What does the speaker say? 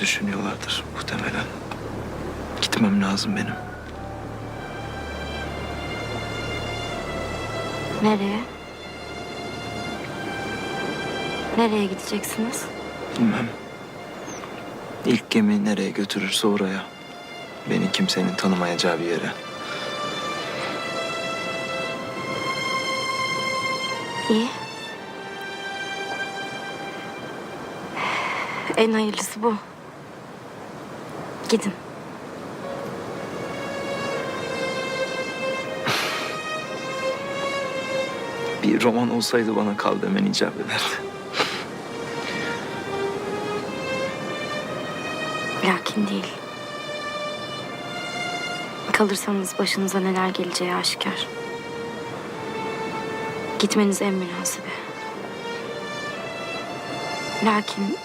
Düşünüyorlardır muhtemelen. Gitmem lazım benim. Nereye? Nereye gideceksiniz? Bilmem. İlk gemi nereye götürürse oraya. Beni kimsenin tanımayacağı bir yere. İyi. En hayırlısı bu. Gidin. Bir roman olsaydı bana kal demen icap ederdi. Lakin değil. Kalırsanız başınıza neler geleceği aşikar. Gitmeniz en münasibi. Lakin